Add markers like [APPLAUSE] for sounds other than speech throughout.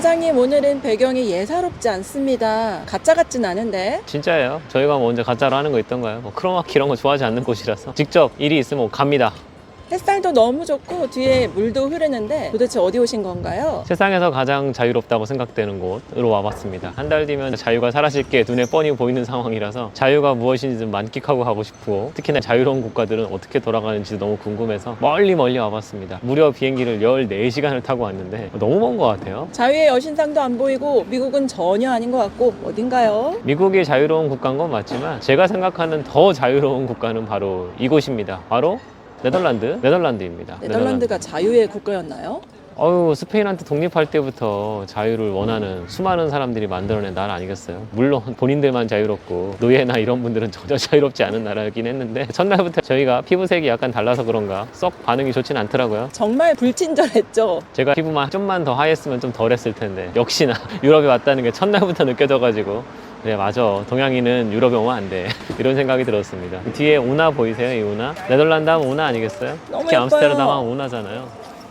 사장님 오늘은 배경이 예사롭지 않습니다. 가짜 같진 않은데. 진짜예요. 저희가 뭐 언제 가짜로 하는 거 있던가요? 뭐 크로마키 이런 거 좋아하지 않는 곳이라서 직접 일이 있으면 갑니다. 햇살도 너무 좋고 뒤에 물도 흐르는데 도대체 어디 오신 건가요? 세상에서 가장 자유롭다고 생각되는 곳으로 와봤습니다. 한 달 뒤면 자유가 사라질 게 눈에 뻔히 보이는 상황이라서 자유가 무엇인지 좀 만끽하고 가고 싶고 특히나 자유로운 국가들은 어떻게 돌아가는지 너무 궁금해서 멀리 멀리 와봤습니다. 무려 비행기를 14시간을 타고 왔는데 너무 먼 것 같아요. 자유의 여신상도 안 보이고 미국은 전혀 아닌 것 같고 어딘가요? 미국이 자유로운 국가인 건 맞지만 제가 생각하는 더 자유로운 국가는 바로 이곳입니다. 바로 네덜란드, 네덜란드입니다. 네덜란드가 자유의 국가였나요? 어유 스페인한테 독립할 때부터 자유를 원하는 수많은 사람들이 만들어낸 나라 아니겠어요? 물론 본인들만 자유롭고 노예나 이런 분들은 전혀 [LAUGHS] 자유롭지 않은 나라이긴 했는데 첫날부터 저희가 피부색이 약간 달라서 그런가 썩 반응이 좋진 않더라고요. 정말 불친절했죠. 제가 피부만 좀만 더 하였으면 좀 덜했을 텐데 역시나 [LAUGHS] 유럽에 왔다는 게 첫날부터 느껴져가지고 그래 맞아. 동양인은 유럽에 오면 안 돼. [LAUGHS] 이런 생각이 들었습니다. 뒤에 운하 보이세요 이 운하 네덜란드 하면 운하 아니겠어요? 특히. 암스테르담 하면 운하잖아요.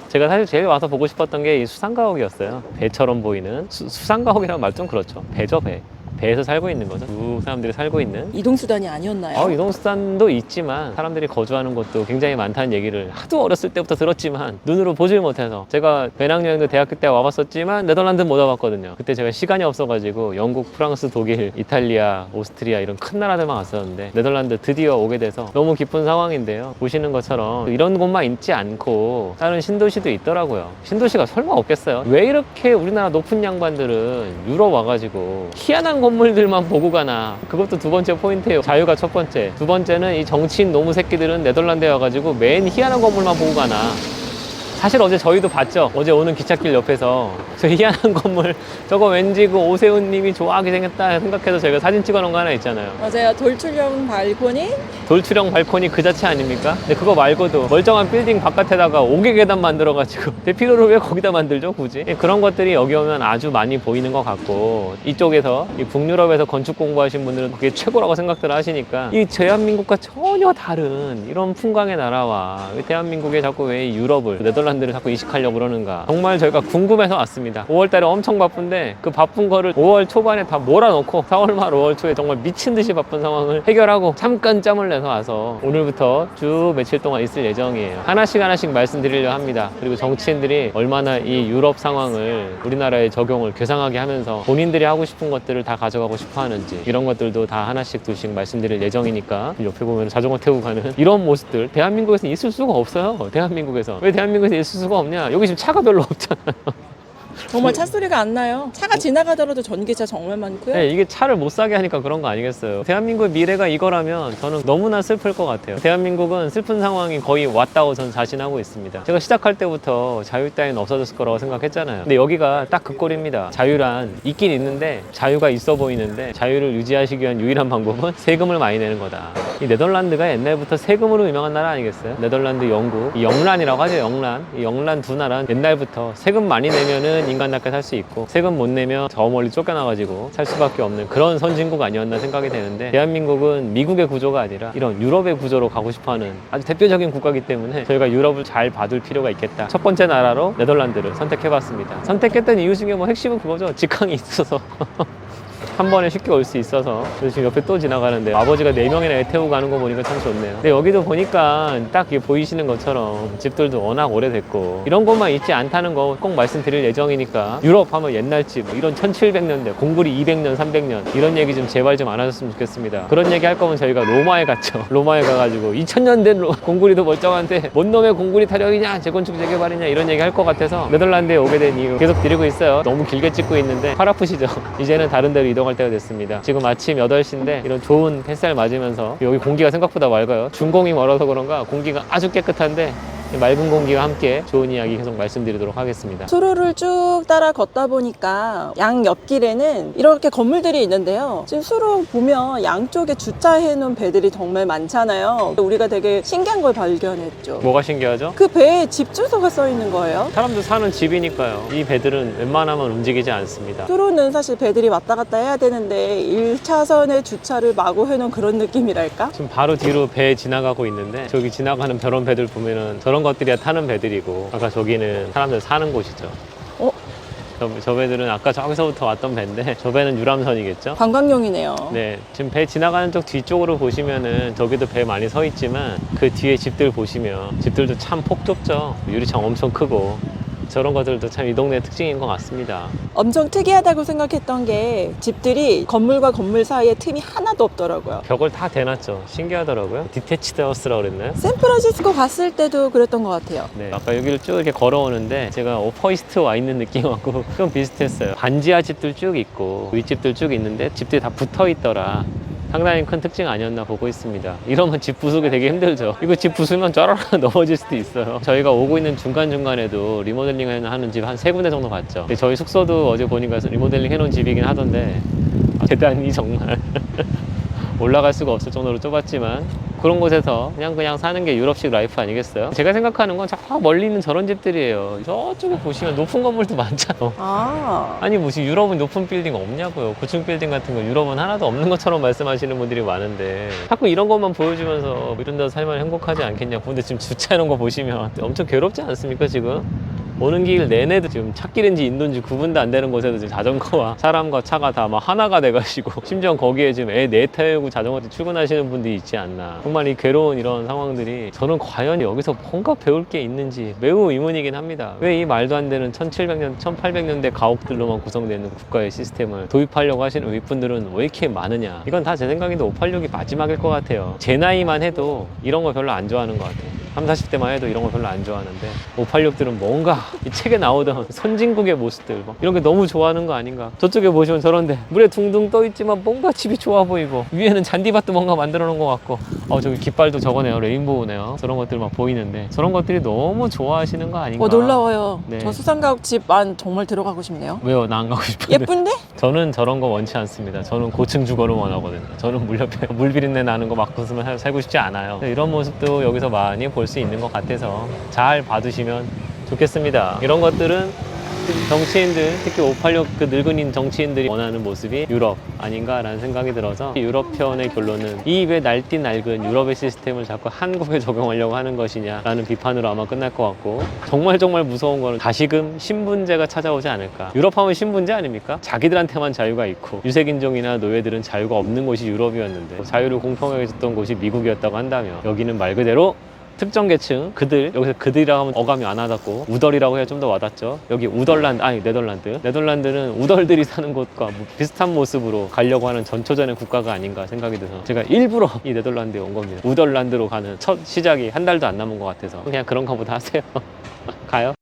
제가 사실 제일 와서 보고 싶었던 게 이 수상가옥이었어요. 배처럼 보이는. 수, 수상가옥이라는 말 좀 그렇죠. 배죠 배 배에서 살고 있는 거죠. 두 사람들이 살고 있는. 이동수단이 아니었나요? 어, 이동수단도 있지만 사람들이 거주하는 곳도 굉장히 많다는 얘기를 하도 어렸을 때부터 들었지만 눈으로 보질 못해서 제가 배낭여행도 대학교 때 와봤었지만 네덜란드는 못 와봤거든요. 그때 제가 시간이 없어가지고 영국, 프랑스, 독일, 이탈리아, 오스트리아 이런 큰 나라들만 왔었는데 네덜란드 드디어 오게 돼서 너무 기쁜 상황인데요. 보시는 것처럼 이런 곳만 있지 않고 다른 신도시도 있더라고요. 신도시가 설마 없겠어요? 왜 이렇게 우리나라 높은 양반들은 유럽 와가지고 희한한 건물들만 보고 가나. 그것도 두 번째 포인트예요. 자유가 첫 번째. 두 번째는 이 정치인 노무 새끼들은 네덜란드에 와가지고 맨 희한한 건물만 보고 가나 사실 어제 저희도 봤죠? 어제 오는 기찻길 옆에서. 저 희한한 건물. 저거 왠지 그 오세훈 님이 좋아하게 생겼다 생각해서 저희가 사진 찍어 놓은 거 하나 있잖아요. 맞아요. 돌출형 발코니? 돌출형 발코니 그 자체 아닙니까? 근데 그거 말고도 멀쩡한 빌딩 바깥에다가 옥외 계단 만들어가지고. 내 필요를 왜 거기다 만들죠 굳이? 예, 그런 것들이 여기 오면 아주 많이 보이는 것 같고. 이쪽에서 이 북유럽에서 건축 공부하신 분들은 그게 최고라고 생각들 하시니까 이 대한민국과 전혀 다른 이런 풍광의 나라와 왜 대한민국에 자꾸 왜이 유럽을 네덜란드 를 자꾸 이식하려고 그러는가 정말 저희가 궁금해서 왔습니다 5월달에 엄청 바쁜데 그 바쁜 거를 5월 초반에 다 몰아놓고 4월 말 5월 초에 정말 미친 듯이 바쁜 상황을 해결하고 잠깐 짬을 내서 와서 오늘부터 쭉 며칠 동안 있을 예정이에요. 하나씩 하나씩 말씀드리려 합니다. 그리고 정치인들이 얼마나 이 유럽 상황을 우리나라에 적용을 괴상하게 하면서 본인들이 하고 싶은 것들을 다 가져가고 싶어 하는지 이런 것들도 다 하나씩 둘씩 말씀드릴 예정이니까 옆에 보면 자전거 태우고 가는 이런 모습들 대한민국에서 있을 수가 없어요. 대한민국에서. 왜 대한민국에서 있을 수가 없냐? 여기 지금 차가 별로 없잖아요. 정말 차 소리가 안 나요. 차가 지나가더라도 전기차 정말 많고요. 네, 이게 차를 못 사게 하니까 그런 거 아니겠어요. 대한민국의 미래가 이거라면 저는 너무나 슬플 것 같아요. 대한민국은 슬픈 상황이 거의 왔다고 저는 자신하고 있습니다. 제가 시작할 때부터 자유 따위는 없어졌을 거라고 생각했잖아요. 근데 여기가 딱 그 꼴입니다. 자유란 있긴 있는데 자유가 있어 보이는데 자유를 유지하시기 위한 유일한 방법은 [LAUGHS] 세금을 많이 내는 거다. 이 네덜란드가 옛날부터 세금으로 유명한 나라 아니겠어요? 네덜란드, 영국, 이 영란이라고 하죠. 영란. 이 영란 두 나라는 옛날부터 세금 많이 내면은 인간답게 살 수 있고 세금 못 내면 저 멀리 쫓겨나가지고 살 수밖에 없는 그런 선진국 아니었나 생각이 되는데 대한민국은 미국의 구조가 아니라 이런 유럽의 구조로 가고 싶어하는 아주 대표적인 국가이기 때문에 저희가 유럽을 잘 봐둘 필요가 있겠다. 첫 번째 나라로 네덜란드를 선택해봤습니다. 선택했던 이유 중에 뭐 핵심은 그거죠. 직항이 있어서. [LAUGHS] 한 번에 쉽게 올 수 있어서. 그래서 지금 옆에 또 지나가는데 아버지가 네명이나 애 태우고 가는 거 보니까 참 좋네요. 근데 여기도 보니까 딱 보이시는 것처럼 집들도 워낙 오래됐고 이런 것만 있지 않다는 거 꼭 말씀드릴 예정이니까 유럽 하면 옛날 집 이런 1700년대 공굴이 200년 300년 이런 얘기 좀 제발 좀 안 하셨으면 좋겠습니다. 그런 얘기 할 거면 저희가 로마에 갔죠. [LAUGHS] 로마에 가가지고 2000년 된 로- 공굴이도 멀쩡한데 뭔 놈의 공굴이 타령이냐 재건축 재개발이냐 이런 얘기 할 것 같아서 네덜란드에 오게 된 이유 계속 드리고 있어요. 너무 길게 찍고 있는데 팔 아프시죠? [LAUGHS] 이제는 다른 데로 이동할 때가 됐습니다. 지금 아침 8시인데 이런 좋은 햇살 맞으면서 여기 공기가 생각보다 맑아요. 중공이 멀어서 그런가 공기가 아주 깨끗한데 이 맑은 공기와 함께 좋은 이야기 계속 말씀드리도록 하겠습니다 수로를 쭉 따라 걷다 보니까 양 옆길에는 이렇게 건물들이 있는데요. 지금 수로 보면 양쪽에 주차해 놓은 배들이 정말 많잖아요. 우리가 되게 신기한 걸 발견했죠. 뭐가 신기하죠? 그 배에 집 주소가 써 있는 거예요. 사람들 사는 집이니까요 이 배들은 웬만하면 움직이지 않습니다 수로는 사실 배들이 왔다 갔다 해야 되는데 1차선에 주차를 마구 해놓은 그런 느낌이랄까? 지금 바로 뒤로 배 지나가고 있는데 저기 지나가는 저런 배들 보면은 저런 것들이 타는 배들이고 아까 저기는 사람들 사는 곳이죠 저, 저 배들은 아까 저기서부터 왔던 배인데 [LAUGHS] 저 배는 유람선이겠죠? 관광용이네요. 네, 지금 배 지나가는 쪽 뒤쪽으로 보시면은 저기도 배 많이 서 있지만 그 뒤에 집들 보시면 집들도 참 폭 좁죠. 유리창 엄청 크고 저런 것들도 참 이 동네 특징인 것 같습니다. 엄청 특이하다고 생각했던 게 집들이 건물과 건물 사이에 틈이 하나도 없더라고요. 벽을 다 대놨죠. 신기하더라고요. 디테치드 하우스라고 그랬나요? 샌프란시스코 갔을 때도 그랬던 것 같아요. 네, 아까 여기를 쭉 이렇게 걸어오는데 제가 오퍼이스트 와 있는 느낌하고 [LAUGHS] 좀 비슷했어요. 반지하 집들 쭉 있고 윗집들 쭉 있는데 집들이 다 붙어 있더라. 상당히 큰 특징 아니었나 보고 있습니다. 이러면 집 부수기 되게 힘들죠. 이거 집 부수면 쫘라락 [LAUGHS] 넘어질 수도 있어요. 저희가 오고 있는 중간중간에도 리모델링 하는 집 한 세 군데 정도 봤죠. 저희 숙소도 어제 보니까 리모델링 해놓은 집이긴 하던데 아, 계단이 정말 [LAUGHS] 올라갈 수가 없을 정도로 좁았지만 그런 곳에서 그냥 그냥 사는 게 유럽식 라이프 아니겠어요? 제가 생각하는 건 저 멀리 있는 저런 집들이에요. 저쪽에 보시면 높은 건물도 [LAUGHS] 많잖아. 아, 아 니 무슨 유럽은 높은 빌딩 없냐고요. 고층 빌딩 같은 거 유럽은 하나도 없는 것처럼 말씀하시는 분들이 많은데 자꾸 이런 것만 보여주면서 이런 데서 살면 행복하지 않겠냐고. 근데 지금 주차해놓은 거 보시면 엄청 괴롭지 않습니까 지금? 오는 길 내내도 지금 찾길인지 인도인지 구분도 안 되는 곳에도 지금 자전거와 [LAUGHS] 사람과 차가 다 막 하나가 돼가지고 [LAUGHS] 심지어 거기에 지금 애네 태우고 자전거 로 출근하시는 분들이 있지 않나. 정말 이 괴로운 이런 상황들이 저는 과연 여기서 뭔가 배울 게 있는지 매우 의문이긴 합니다. 왜 이 말도 안 되는 1700년 1800년대 가옥들로만 구성되는 국가의 시스템을 도입하려고 하시는 윗분들은 왜 이렇게 많으냐. 이건 다 제 생각인데 586이 마지막일 것 같아요. 제 나이만 해도 이런 거 별로 안 좋아하는 것 같아요 3, 40대만 해도 이런 거 별로 안 좋아하는데 586들은 뭔가 이 책에 나오던 [LAUGHS] 선진국의 모습들 막 이런 게 너무 좋아하는 거 아닌가 저쪽에 보시면 저런데 물에 둥둥 떠 있지만 뭔가 집이 좋아 보이고 위에는 잔디밭도 뭔가 만들어 놓은 것 같고 어 저기 깃발도 저거네요 레인보우네요 저런 것들 막 보이는데 저런 것들이 너무 좋아하시는 거 아닌가 어, 놀라워요. 네. 저 수상가옥 집 안 정말 들어가고 싶네요. 왜요 나 안 가고 싶은데 예쁜데? [LAUGHS] 저는 저런 거 원치 않습니다. 저는 고층 주거를 원하거든요. 저는 물 옆에 [LAUGHS] 물 비린내 나는 거 맡고 으면 살- 살고 싶지 않아요. 이런 모습도 여기서 많이 볼 수 있는 것 같아서 잘 봐두시면 좋겠습니다. 이런 것들은 정치인들, 특히 586 그 늙은이 정치인들이 원하는 모습이 유럽 아닌가라는 생각이 들어서 유럽 편의 결론은 이왜 날뛰 낡은 유럽의 시스템을 자꾸 한국에 [LAUGHS] 적용하려고 하는 것이냐라는 비판으로 아마 끝날 것 같고 정말 정말 무서운 거는 다시금 신분제가 찾아오지 않을까. 유럽 하면 신분제 아닙니까? 자기들한테만 자유가 있고 유색인종이나 노예들은 자유가 없는 곳이 유럽이었는데 자유를 공평하게 줬던 곳이 미국이었다고 한다면 여기는 말 그대로 특정 계층 그들 여기서 그들이라고 하면 어감이 안 와닿고 우덜이라고 해야 좀 더 와닿죠. 여기 우덜란드 아니 네덜란드. 네덜란드는 우덜들이 사는 곳과 뭐 비슷한 모습으로 가려고 하는 전초전의 국가가 아닌가 생각이 들어서 제가 일부러 [LAUGHS] 이 네덜란드에 온 겁니다. 우덜란드로 가는 첫 시작이 한 달도 안 남은 것 같아서 그냥 그런 거보다 하세요. [LAUGHS] 가요